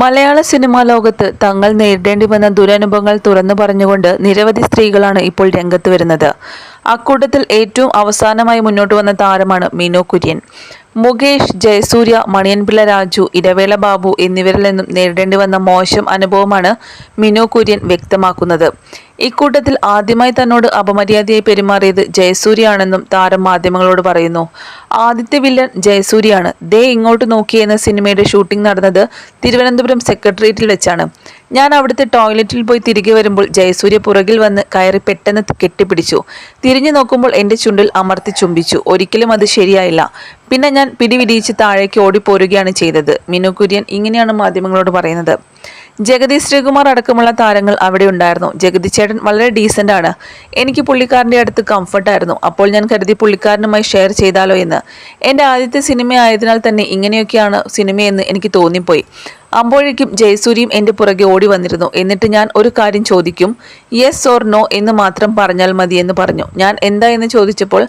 മലയാള cinema ലോകത്ത് തങ്ങൾ നേരിടേണ്ടി വന്ന ദുരനുഭവങ്ങൾ തുറന്നു പറഞ്ഞുകൊണ്ട് നിരവധി സ്ത്രീകളാണ് ഇപ്പോൾ രംഗത്ത് വരുന്നത്. അക്കൂട്ടത്തിൽ ഏറ്റവും അവസാനമായി മുന്നോട്ട് വന്ന താരമാണ് മിനു കുര്യൻ. മുകേഷ് ജയസൂര്യ മണിയൻപിള്ള രാജു ഇരവേള ബാബു എന്നിവരിൽ നിന്നും നേരിടേണ്ടി വന്ന മോശം അനുഭവമാണ് മിനു കുര്യൻ വ്യക്തമാക്കുന്നത്. ഇക്കൂട്ടത്തിൽ ആദ്യമായി തന്നോട് അപമര്യാദയായി പെരുമാറിയത് ജയസൂര്യയാണെന്നും താരം മാധ്യമങ്ങളോട് പറയുന്നു. ആദ്യത്തെ വില്ലൻ ജയസൂര്യയാണ്. ദേ ഇങ്ങോട്ട് നോക്കി എന്ന സിനിമയുടെ ഷൂട്ടിംഗ് നടന്നത് തിരുവനന്തപുരം സെക്രട്ടേറിയറ്റിൽ വെച്ചാണ്. ഞാൻ അവിടുത്തെ ടോയ്ലറ്റിൽ പോയി തിരികെ വരുമ്പോൾ ജയസൂര്യ പുറകിൽ വന്ന് കയറി പെട്ടെന്ന് കെട്ടിപ്പിടിച്ചു. തിരിഞ്ഞു നോക്കുമ്പോൾ എന്റെ ചുണ്ടിൽ അമർത്തി ചുംബിച്ചു. ഒരിക്കലും അത് ശരിയായില്ല. പിന്നെ ഞാൻ പിടിവിടിയിച്ച് താഴേക്ക് ഓടിപ്പോരുകയാണ് ചെയ്തത്. മിനു കുര്യൻ ഇങ്ങനെയാണ് മാധ്യമങ്ങളോട് പറയുന്നത്. ജഗതി ശ്രീകുമാർ അടക്കമുള്ള താരങ്ങൾ അവിടെ ഉണ്ടായിരുന്നു. ജഗതി ചേട്ടൻ വളരെ ഡീസന്റ് ആണ്. എനിക്ക് പുള്ളിക്കാരന്റെ അടുത്ത് കംഫർട്ടായിരുന്നു അപ്പോൾ ഞാൻ കരുതി പുള്ളിക്കാരനുമായി ഷെയർ ചെയ്താലോ എന്ന്. എന്റെ ആദ്യത്തെ സിനിമ ആയതിനാൽ തന്നെ ഇങ്ങനെയൊക്കെയാണ് സിനിമയെന്ന് എനിക്ക് തോന്നിപ്പോയി. അപ്പോഴേക്കും ജയസൂര്യയും എന്റെ പുറകെ ഓടി വന്നിരുന്നു. എന്നിട്ട് ഞാൻ ഒരു കാര്യം ചോദിക്കും. യെസ് ഓർ നോ എന്ന് മാത്രം പറഞ്ഞാൽ മതിയെന്ന് പറഞ്ഞു. ഞാൻ എന്താ എന്ന് ചോദിച്ചപ്പോൾ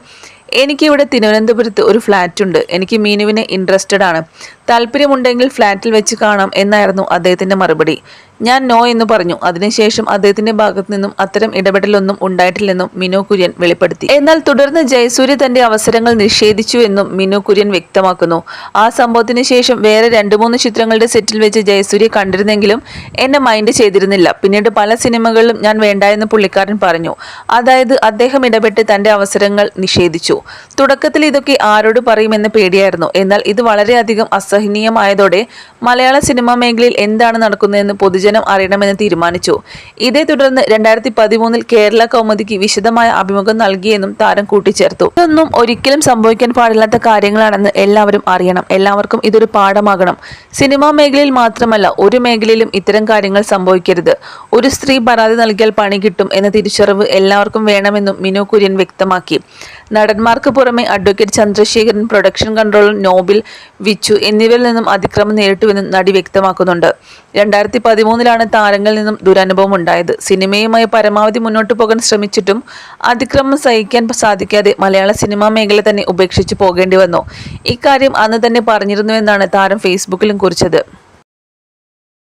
എനിക്കിവിടെ തിരുവനന്തപുരത്ത് ഒരു ഫ്ലാറ്റ് ഉണ്ട് എനിക്ക് മീനുവിനെ ഇൻട്രസ്റ്റഡ് ആണ്. താല്പര്യമുണ്ടെങ്കിൽ ഫ്ലാറ്റിൽ വെച്ച് കാണാം എന്നായിരുന്നു അദ്ദേഹത്തിന്റെ മറുപടി. ഞാൻ നോ എന്ന് പറഞ്ഞു. അതിനുശേഷം അദ്ദേഹത്തിന്റെ ഭാഗത്തു നിന്നും അത്തരം ഇടപെടലൊന്നും ഉണ്ടായിട്ടില്ലെന്നും മിനു കുര്യൻ വെളിപ്പെടുത്തി. എന്നാൽ തുടർന്ന് ജയസൂര്യ തന്റെ അവസരങ്ങൾ നിഷേധിച്ചു എന്നും മിനു കുര്യൻ വ്യക്തമാക്കുന്നു. ആ സംഭവത്തിന് ശേഷം വേറെ രണ്ടു മൂന്ന് ചിത്രങ്ങളുടെ സെറ്റിൽ വെച്ച് ജയസൂര്യ കണ്ടിരുന്നെങ്കിലും എന്നെ മൈൻഡ് ചെയ്തിരുന്നില്ല. പിന്നീട് പല സിനിമകളിലും ഞാൻ വേണ്ട എന്ന് പുള്ളിക്കാരൻ പറഞ്ഞു. അതായത് അദ്ദേഹം ഇടപെട്ട് തന്റെ അവസരങ്ങൾ നിഷേധിച്ചു. തുടക്കത്തിൽ ഇതൊക്കെ ആരോട് പറയുമെന്ന് പേടിയായിരുന്നു. എന്നാൽ ഇത് വളരെയധികം അസഹനീയമായതോടെ മലയാള സിനിമാ മേഖലയിൽ എന്താണ് നടക്കുന്നതെന്ന് പൊതുജനം അറിയണമെന്ന് തീരുമാനിച്ചു. ഇതേ തുടർന്ന് രണ്ടായിരത്തി പതിമൂന്നിൽ കേരള കൗമുദിക്ക് വിശദമായ അഭിമുഖം നൽകിയെന്നും താരം കൂട്ടിച്ചേർത്തു. ഇതൊന്നും ഒരിക്കലും സംഭവിക്കാൻ പാടില്ലാത്ത കാര്യങ്ങളാണെന്ന് എല്ലാവരും അറിയണം. എല്ലാവർക്കും ഇതൊരു പാഠമാകണം. സിനിമാ മേഖലയിൽ മാത്രമല്ല ഒരു മേഖലയിലും ഇത്തരം കാര്യങ്ങൾ സംഭവിക്കരുത്. ഒരു സ്ത്രീ പരാതി നൽകിയാൽ പണി കിട്ടും എന്ന തിരിച്ചറിവ് എല്ലാവർക്കും വേണമെന്നും മിനു കുര്യൻ വ്യക്തമാക്കി. നടന്മാർക്ക് പുറമെ advocate Chandrasekharan production controller Nobil Vichu എന്നിവരിൽ നിന്നും അതിക്രമം നേരിട്ടുവെന്നും നടി വ്യക്തമാക്കുന്നുണ്ട്. രണ്ടായിരത്തി പതിമൂന്നിലാണ് താരങ്ങളിൽ നിന്നും ദുരനുഭവം ഉണ്ടായത്. സിനിമയുമായി പരമാവധി മുന്നോട്ട് പോകാൻ ശ്രമിച്ചിട്ടും അതിക്രമം സഹിക്കാൻ സാധിക്കാതെ മലയാള സിനിമാ മേഖല തന്നെ ഉപേക്ഷിച്ചു പോകേണ്ടി വന്നു. ഇക്കാര്യം അന്ന് തന്നെ പറഞ്ഞിരുന്നുവെന്നാണ് താരം ഫേസ്ബുക്കിലും കുറിച്ചത്.